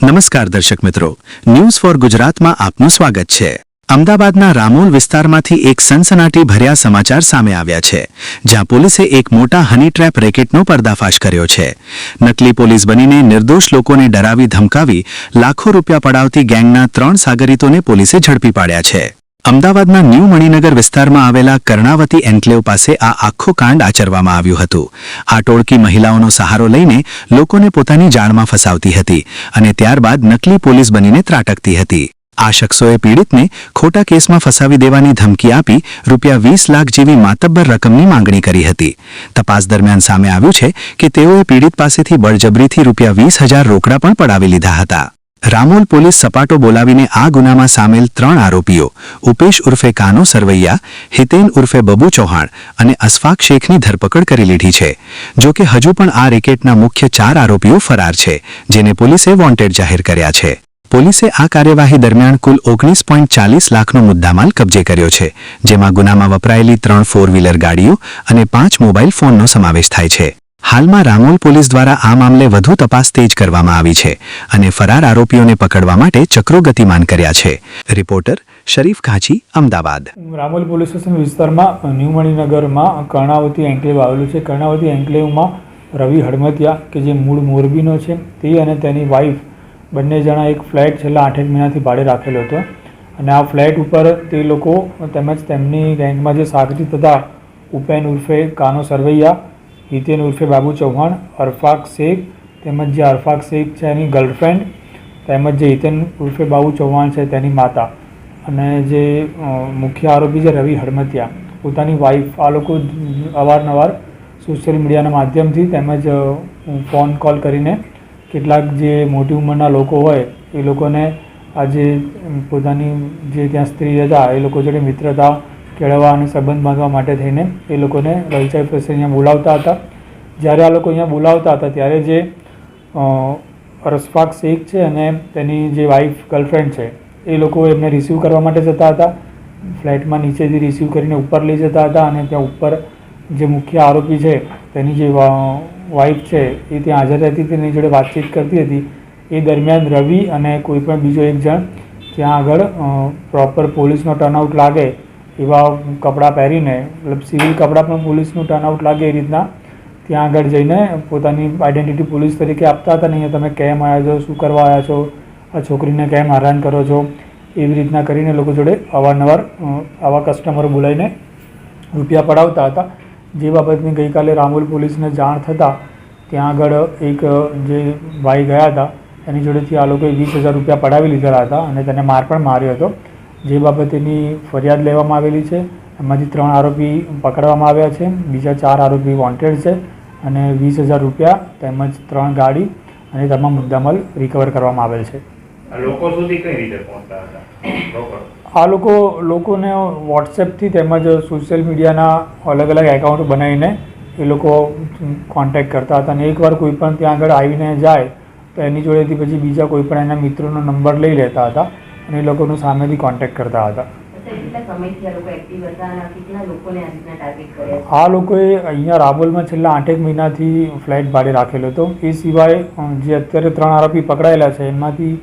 નમસ્કાર દર્શક મિત્રો. ન્યૂઝ ફોર ગુજરાતમાં આપનું સ્વાગત છે. અમદાવાદના રામોલ વિસ્તારમાંથી એક સનસનાટી ભર્યા સમાચાર સામે આવ્યા છે, જ્યાં પોલીસે એક મોટા હની ટ્રેપ રેકેટનો પર્દાફાશ કર્યો છે. નકલી પોલીસ બનીને નિર્દોષ લોકોને ડરાવી ધમકાવી લાખો રૂપિયા પડાવતી ગેંગના ત્રણ સાગરીતોને પોલીસે ઝડપી પાડ્યા છે. અમદાવાદના ન્યૂ મણિનગર વિસ્તારમાં આવેલા કર્ણાવતી એન્કલેવ પાસે આ આખો કાંડ આચરવામાં આવ્યું હતું. આ ટોળકી મહિલાઓનો સહારો લઈને લોકોને પોતાની જાળમાં ફસાવતી હતી અને ત્યારબાદ નકલી પોલીસ બનીને ત્રાટકતી હતી. આ શખ્સોએ પીડિતને ખોટા કેસમાં ફસાવી દેવાની ધમકી આપી રૂપિયા વીસ લાખ જેવી માતબ્બર રકમની માંગણી કરી હતી. તપાસ દરમિયાન સામે આવ્યું છે કે તેઓએ પીડિત પાસેથી બળજબરીથી રૂપિયા વીસ હજાર રોકડા પણ પડાવી લીધા હતા. રામોલ પોલીસ સપાટો બોલાવીને આ ગુનામાં સામેલ ત્રણ આરોપીઓ, ઉપેશ ઉર્ફે કાનો સરવૈયા, હિતેન ઉર્ફે બબુ ચૌહાણ અને અસફાક શેખની ધરપકડ કરી લીધી છે. જો કે હજુ પણ આ રેકેટના મુખ્ય ચાર આરોપીઓ ફરાર છે, જેને પોલીસે વોન્ટેડ જાહેર કર્યા છે. પોલીસે આ કાર્યવાહી દરમિયાન કુલ ઓગણીસ પોઈન્ટ ચાલીસ લાખનો મુદ્દામાલ કબજે કર્યો છે, જેમાં ગુનામાં વપરાયેલી ત્રણ ફોર વ્હીલર ગાડીઓ અને પાંચ મોબાઈલ ફોનનો સમાવેશ થાય છે. હાલમાં રામોલ પોલીસ દ્વારા આ મામલે વધુ તપાસ તેજ કરવામાં આવી છે અને ફરાર આરોપીઓને પકડવા માટે ચક્રો ગતિમાન કર્યા છે. Reporter Sharif Ghanchi Ahmedabad. Ramol police station વિસ્તારમાં ન્યુમણીનગરમાં કર્ણાવતી એન્કલેવ આવેલું છે. કર્ણાવતી એન્કલેવમાં રવિ હડમતિયા કે જે મૂળ મોરબીનો છે, તે અને તેની વાઈફ બંને જણા એક ફ્લેટ છેલ્લા આઠેક મહિનાથી ભાડે રાખેલો હતો. અને આ ફ્લેટ ઉપર તે લોકો તેમજ તેમની ગેંગમાં જે સાગરી તથા ઉપેન ઉર્ફે કાનો સરવૈયા હિતેન ઉર્ફે બાબુ ચૌહાણ, અરફાક શેખ તેમજ જે અરફાક શેખ છે એની ગર્લફ્રેન્ડ તેમજ જે હિતેન ઉર્ફે બાબુ ચૌહાણ છે તેની માતા અને જે મુખ્ય આરોપી છે રવિ હડમતિયા પોતાની વાઈફ આ લોકો અવારનવાર સોશિયલ મીડિયાના માધ્યમથી તેમજ ફોન કોલ કરીને કેટલાક જે મોટી ઉંમરના લોકો હોય એ લોકોને આ જે પોતાની જે ત્યાં સ્ત્રી હતા એ લોકો જોડે મિત્રતા કેળવવા અને સંબંધ બાંધવા માટે થઈને એ લોકોને લલચાઈ પાસે અહીંયા બોલાવતા હતા. જ્યારે આ લોકો અહીંયા બોલાવતા હતા ત્યારે જે અ, અરસફાક શેખ છે અને તેની જે વાઈફ ગર્લફ્રેન્ડ છે એ લોકો એમને રિસીવ કરવા માટે જતા હતા. ફ્લેટમાં નીચેથી રિસીવ કરીને ઉપર લઈ જતા હતા અને ત્યાં ઉપર જે મુખ્ય આરોપી છે તેની જે વાઈફ છે એ ત્યાં હાજર રહેતી તેની જોડે વાતચીત કરતી હતી. એ દરમિયાન રવિ અને કોઈ પણ બીજો એક જણ ત્યાં આગળ પ્રોપર પોલીસનો ટર્નઆઉટ લાગે એવા કપડાં પહેરીને, મતલબ સિવિલ કપડાં પણ પોલીસનું ટર્નઆઉટ લાગે એ રીતના, ત્યાં આગળ જઈને પોતાની આઈડેન્ટિટી પોલીસ તરીકે આપતા હતા નહીં તમે કેમ આવ્યા છો, શું કરવા આવ્યા છો, આ છોકરીને કેમ હેરાન કરો છો, એવી રીતના કરીને લોકો જોડે અવારનવાર આવા કસ્ટમરો બોલાવીને રૂપિયા પડાવતા હતા. જે બાબતની ગઈકાલે રામોલ પોલીસને જાણ થતાં ત્યાં આગળ એક જે ભાઈ ગયા હતા, એની જોડેથી આ લોકોએ વીસ હજાર રૂપિયા પડાવી લીધેલા હતા અને તેને માર પણ માર્યો હતો. જે બાબતેની ફરિયાદ લેવામાં આવેલી છે. એમાંથી ત્રણ આરોપી પકડવામાં આવ્યા છે. બીજા ચાર આરોપી વોન્ટેડ છે અને વીસ હજાર રૂપિયા તેમજ ત્રણ ગાડી અને તમામ મુદ્દામાલ રિકવર કરવામાં આવેલ છે. લોકો સુધી કઈ રીતે પહોંચતા હતા? આ લોકો લોકોને વોટ્સએપથી તેમજ સોશિયલ મીડિયાના અલગ અલગ એકાઉન્ટ બનાવીને એ લોકો કોન્ટેક્ટ કરતા હતા અને એકવાર કોઈ પણ ત્યાં આગળ આવીને જાય તો એની જોડેથી પછી બીજા કોઈ પણ એના મિત્રોનો નંબર લઈ લેતા હતા. અને એ લોકોનું સામેથી કોન્ટેક્ટ કરતા હતા. આ લોકોએ અહીંયા રાબોલમાં છેલ્લા આઠેક મહિનાથી ફ્લેટ ભાડે રાખેલો હતો. એ સિવાય જે અત્યારે ત્રણ આરોપી પકડાયેલા છે એમાંથી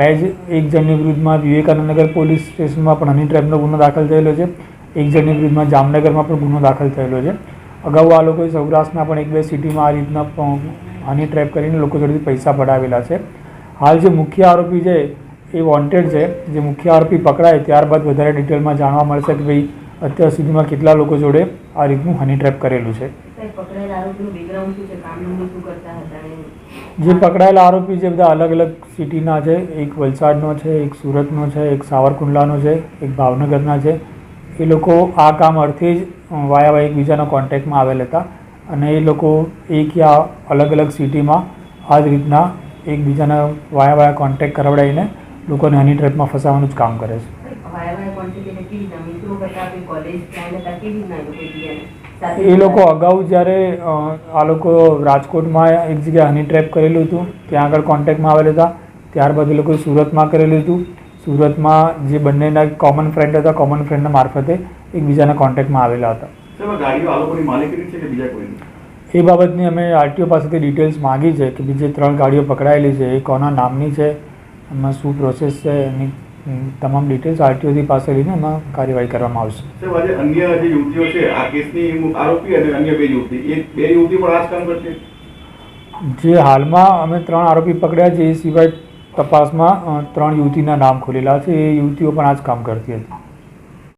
બે જ એક જણની વિરુદ્ધમાં વિવેકાનંદનગર પોલીસ સ્ટેશનમાં પણ હની ટ્રેપનો ગુનો દાખલ થયેલો છે. એક જણની વિરુદ્ધમાં જામનગરમાં પણ ગુનો દાખલ થયેલો છે. અગાઉ આ લોકોએ સૌરાષ્ટ્રના પણ એક બે સિટીમાં આ રીતના હની ટ્રેપ કરીને લોકો જોડેથી પૈસા પડાવેલા છે. હાલ જે મુખ્ય આરોપી છે એ વોન્ટેડ છે. જે મુખ્ય આરોપી પકડાય ત્યારબાદ વધારે ડિટેલમાં જાણવા મળશે કે ભાઈ અત્યાર સુધીમાં કેટલા લોકો જોડે આ રીતનું હની ટ્રેપ કરેલું છે. જે પકડાયેલા આરોપી છે બધા અલગ અલગ સિટીના છે. એક વલસાડનો છે એક સુરતનો છે એક સાવરકુંડલાનો છે એક ભાવનગરના છે. એ લોકો આ કામ અર્થે જ વાયા વાયા એકબીજાના કોન્ટેક્ટમાં આવેલ હતા. અને એ લોકો એક યા અલગ અલગ સિટીમાં આ જ રીતના એકબીજાના વાયા વાયા કોન્ટેક્ટ કરાવડાવીને લોકોને હની ટ્રેપમાં ફસાવાનું જ કામ કરે છે. એ લોકો અગાઉ જ્યારે આ લોકો રાજકોટમાં એક જગ્યાએ હની ટ્રેપ કરેલું હતું ત્યાં આગળ કોન્ટેક્ટમાં આવેલા હતા ત્યારબાદ એ લોકોએ સુરતમાં કરેલું હતું. સુરતમાં જે બંનેના કોમન ફ્રેન્ડ હતા કોમન ફ્રેન્ડના મારફતે એકબીજાના કોન્ટેક્ટમાં આવેલા હતા. સાહેબ આ ગાડીઓ આ લોકોની માલિકીની છે કે બીજા કોઈની? એ બાબતની અમે આરટીઓ પાસેથી ડિટેલ્સ માગી છે કે બીજી ત્રણ ગાડીઓ પકડાયેલી છે એ કોના નામની છે એમાં શું પ્રોસેસ છે એની તમામ ડિટેલ્સ આરટીઓથી પાસે લઈને એમાં કાર્યવાહી કરવામાં આવશે. સાહેબ આજે અન્ય જે યુવતીઓ છે આ કેસની આરોપી અને અન્ય બે યુવતી એ બે યુવતી પણ આ કામ કરશે? જે હાલમાં અમે ત્રણ આરોપી પકડ્યા છે એ સિવાય તપાસમાં ત્રણ યુવતીના નામ ખોલેલા છે એ યુવતીઓ પણ આ જ કામ કરતી હતી.